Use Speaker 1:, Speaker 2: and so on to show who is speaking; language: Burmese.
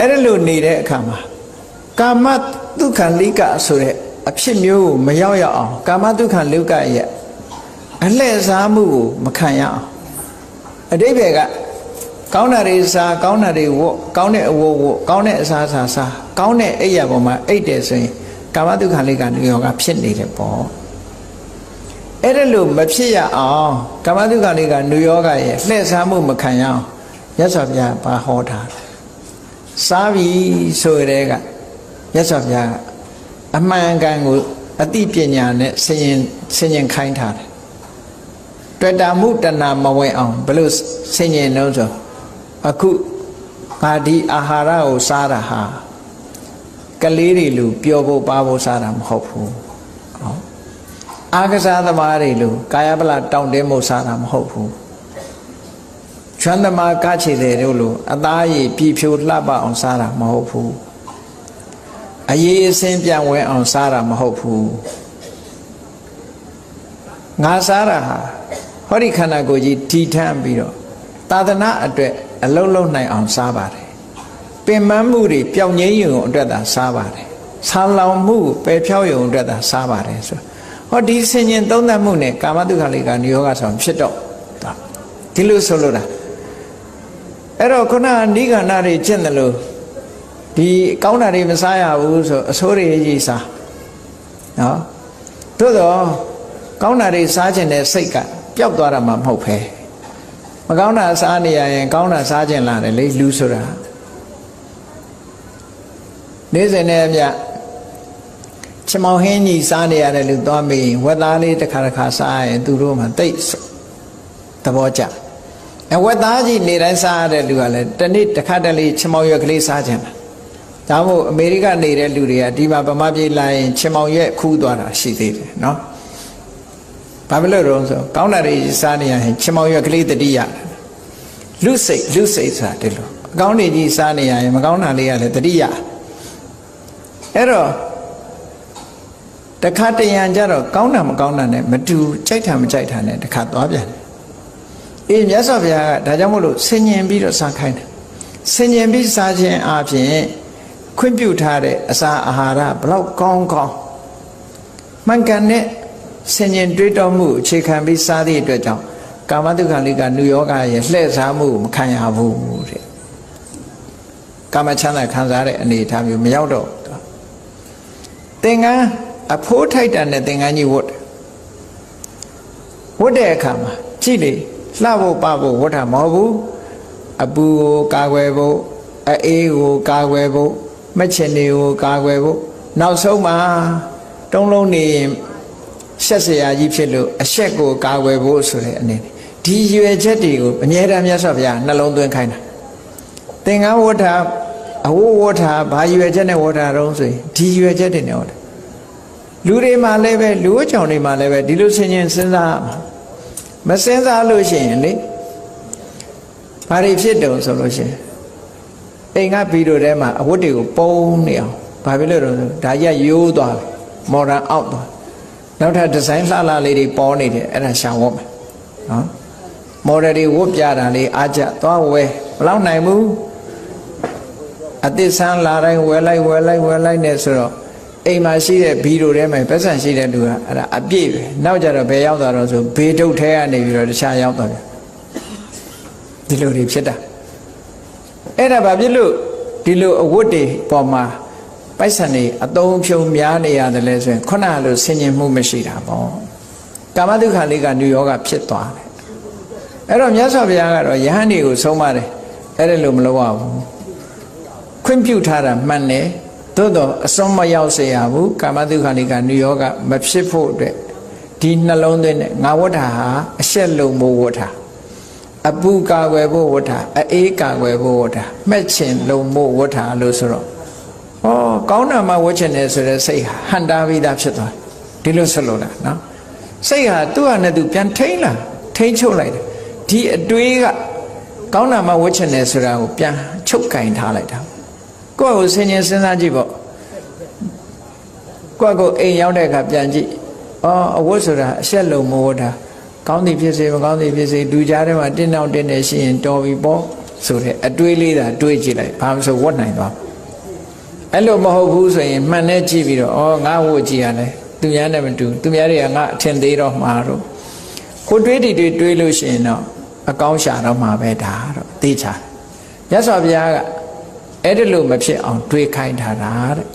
Speaker 1: အဲ့ဒါလို့နေတဲ့အခါမှာကာမဒုက္ခလိကဆိုတဲ့အဖြစ်မျိုးကိုမရောက်ရအောင်ကာမဒုက္ခလိကရဲ့အလှည့်စားမှုကိုမခံရအောင်အတိပ္ပယ်ကကောင်းတာတွေစားကောင်းတာတွေဝတ်ကောင်းတဲ့အဝတ်ဝတ်ကောင်းတဲ့အစားအစာစားကောင်းတဲ့အိပ်ရပေါ်မှာအိပ်တယ်ဆိုရင်ကာမဒုက္ခလိကနိယောဂဖြစ်နေတယ်ပေါ့အဲ့ဒါလို့မဖြစ်ရအောင်ကာမဒုက္ခလိကနုယောဂရဲ့လှည့်စားမှုမခံရအောင်ရသော်ပြဘာဟောထားလဲ စားပြီဆိုတဲ့ကရသော်ပြအမှန်ကန်ကိုအသိပညာနဲ့ဆင်ရင်ဆင်ရင်ခိုင်းထားတယ်တွေ့တာမှုတဏမဝင်အောင်ဘယ်လိုဆင်ရင်လို့ဆိုအခုငါဒီအာဟာရကိုစားတာဟာကလေးတွေလူပျော်ဖို့ပါဖို့စားတာမဟုတ်ဘူးဟောအာကစားသမားတွေလူကာယပလတောင့်တင်းမှုစားတာမဟုတ်ဘူး ချွမ်းသမားကချေတယ်တို့လူအသားရည်ပြည်ဖြိုလှပအောင်စားတာမဟုတ်ဘူးအရေးအစင်းပြန်ဝဲအောင်စားတာမဟုတ်ဘူးငါစားတာဟာဟောဒီခန္ဓာကိုယ်ကြီးတီထမ်းပြီးတော့သာသနာအတွက်အလုံးလုံးနိုင်အောင်စားပါတယ်ပင်မမှုတွေပျောက်ငြိမ်းရုံအတွက်သာစားပါတယ်ဆာလောင်မှုပယ်ဖြောက်ရုံအတွက်သာစားပါတယ်ဆိုဟောဒီဆင်ញင်သုံးသပ်မှုနဲ့ကာမတုခလေးကနိယောဂဆောင်ဖြစ်တော့ဒီလိုဆိုလို့တာ အဲ့တော့ခုနနိဂန္ဓတွေကျင့်တယ်လို့ဒီကောင်းတာတွေမစားရဘူးဆိုအဆိုးတွေကြီးစားနော်သို့တော့ကောင်းတာတွေစားခြင်းတဲ့စိတ်ကပျောက်သွားတာမှမဟုတ်ပဲမကောင်းတာစားနေရရင်ကောင်းတာစားခြင်းလာတယ်လေလူဆိုတာနေ့စဉ်နဲ့အမြချမောင်ဟင်းကြီးစားနေရတယ်လို့သွားမေးဝက်သားလေးတစ်ခါတစ်ခါစားရင်သူတို့မှတိတ်သဘောကျ အဝက်သားကြီးနေတိုင်းစားရတဲ့လူကလည်းတနေ့တစ်ခါတလေချမောင်ရွက်ကလေးစားခြင်းတာဒါမို့အမေရိကနေတဲ့လူတွေကဒီမှာဗမာပြည်လာရင်ချမောင်ရွက်ခူးသွားတာရှိသေးတယ်နော်ဘာဖြစ်လို့တော့ဆိုကောင်းတာတွေစားနေရရင်ချမောင်ရွက်ကလေးတတိယလူစိတ်လူစိတ်ဆိုတာဒီလိုအကောင်းတွေကြီးစားနေရရင်မကောင်းတာလေးကလည်းတတိယအဲ့တော့တခါတရံကြတော့ကောင်းတာမကောင်းတာနဲ့မတူကြိုက်တာမကြိုက်တာနဲ့တခါသွားပြန်တယ် အေးမြတ်စွာဘုရားကဒါကြောင့်မို့လို့ဆင်ញင်ပြီးတော့စားခိုင်းတယ်ဆင်ញင်ပြီးစားခြင်းအပြင်ခွင့်ပြုထားတဲ့အစာအာဟာရဘလောက်ကောင်းကောင်းမှန်ကန်တဲ့ဆင်ញင်တွေးတောမှုအခြေခံပြီးစားသည့်အတွက်ကြောင့်ကာမတုခလိကနုယောဂရဲ့လှည့်စားမှုကိုမခံရဘူးတဲ့ကာမချမ်းသာခံစားတဲ့အနေအထားမျိုးမရောက်တော့သင်္ကန်းအဖိုးထိုက်တန်တဲ့သင်္ကန်းကြီးဝတ်တယ်ဝတ်တဲ့အခါမှာကြည့်လေ လှဖို့ပဖို့ဝဋ္ဌမဟုတ်ဘူးအပူကိုကာကွယ်ဖို့အေးကိုကာကွယ်ဖို့မချင်တွေကိုကာကွယ်ဖို့နောက်ဆုံးမှာတုံးလုံးနေရင်ရှက်စရာကြီးဖြစ်လို့အရှက်ကိုကာကွယ်ဖို့ဆိုတဲ့အနေနဲ့ဒီရွယ်ချက်တွေကိုအမြဲတမ်းမြတ်စွာဘုရားနှလုံးသွင်းခိုင်းတာသင်္ကန်းဝဋ္ဌအဝဝဋ္ဌဘာရွယ်ချက်နဲ့ဝဋ္ဌတော့ဆိုရင်ဒီရွယ်ချက်တွေနဲ့ဝဋ္ဌလူတွေမှာလည်းပဲလူ့အကြောင်းတွေမှာလည်းပဲဒီလိုဆင်ခြင်စဉ်းစားရမှာ မစဉ်းစားလို့ရှိရင်လေဘာတွေဖြစ်တုံဆိုလို့ရှိရင်အိမ်ကဗီဒီယိုထဲမှာအဝတ်တွေကိုပုံနေအောင်ဘာဖြစ်လို့လဲဆိုဒါကြီးကရိုးသွားပြီမော်ဒန်အောက်သွားနောက်ထပ်ဒီဇိုင်းလှလှလေးတွေပေါ်နေတယ်အဲ့ဒါရှာဝတ်မယ်နော်မော်ဒယ်တွေဝတ်ပြတာလေးအားကြသွားဝဲမလောက်နိုင်ဘူးအသစ်ဆန်းလာတိုင်းဝဲလိုက်ဝဲလိုက်ဝဲလိုက်နေဆိုတော့ အိမ်မှာရှိတဲ့ဘီရိုထဲမှာပတ်စံရှိတဲ့လူကအဲ့ဒါအပြည့်ပဲနောက်ကြတော့ဘယ်ရောက်သွားတော့ဆိုဘေးထုတ်ထဲကနေပြီးတော့တခြားရောက်သွားတယ်ဒီလိုတွေဖြစ်တာအဲ့ဒါဘာဖြစ်လို့ဒီလိုအဝတ်တွေပေါ်မှာပိုက်ဆံတွေအတုံးဖြုံများနေရတယ်လဲဆိုရင်ခုနကလိုဆင်ញင်မှုမရှိတာပေါ့ကာမဒုက္ခလေးကညယောဂဖြစ်သွားတယ်အဲ့တော့မြတ်စွာဘုရားကတော့ယဟန်တွေကိုဆုံးမတယ်အဲ့ဒါလိုမလုပ်ရဘူးခွင့်ပြုထားတာမှန်တယ် သို့တော့အစွန်းမရောက်စေရဘူးကာမဒုက္ခလေးကညယောဂမဖြစ်ဖို့အတွက်ဒီနှလုံးသွင်းတဲ့ငါဝတ္ထာဟာအရှက်လုံးမိုးဝတ္ထာအပူကာကွယ်ဖို့ဝတ္ထာအေးကာကွယ်ဖို့ဝတ္ထာမှက်ချင်လုံးမို့ဝတ္ထာလို့ဆိုတော့ဩကောင်းတာမှဝတ်ချင်တယ်ဆိုတဲ့စိတ်ဟာဟန်တာပြီးသားဖြစ်သွားဒီလိုဆက်လို့လားနော်စိတ်ဟာသူ့ဟာနဲ့သူပြန်ထိမ့်လာထိမ့်ချုပ်လိုက်တယ်ဒီအတွေးကကောင်းတာမှဝတ်ချင်တယ်ဆိုတာကိုပြန်ချုပ်ကင်ထားလိုက်တာ ကိုယ့်ကိုစဉ်းကျင်စဉ်းစားကြည့်ပေါ့ကိုယ့်ကိုအိမ်ရောက်တဲ့အခါပြန်ကြည့်အော်အဝတ်ဆိုတာအဆက်လုံးမဝတ်တာကောင်းသည်ဖြစ်စေမကောင်းသည်ဖြစ်စေလူကြားထဲမှာတင်းတောင့်တင်းနေရှိရင်တော်ပြီပေါ့ဆိုတဲ့အတွေးလေးသာတွေးကြည့်လိုက်ဘာမှမဆိုဝတ်နိုင်သွားအဲ့လိုမဟုတ်ဘူးဆိုရင်မှန်နဲ့ကြည့်ပြီးတော့ဩငါဝတ်ကြည့်ရတယ်သူများနဲ့မတူသူများတွေကငါအထင်သေးတော့မှာတော့ကိုတွေးတီတွေတွေးလို့ရှိရင်တော့အကောင်းရှာတော့မှာပဲဒါတော့သိချာမြတ်စွာဘုရားက အဲ့ဒီလိုမဖြစ်အောင်တွေးခိုင်းထားတာတဲ့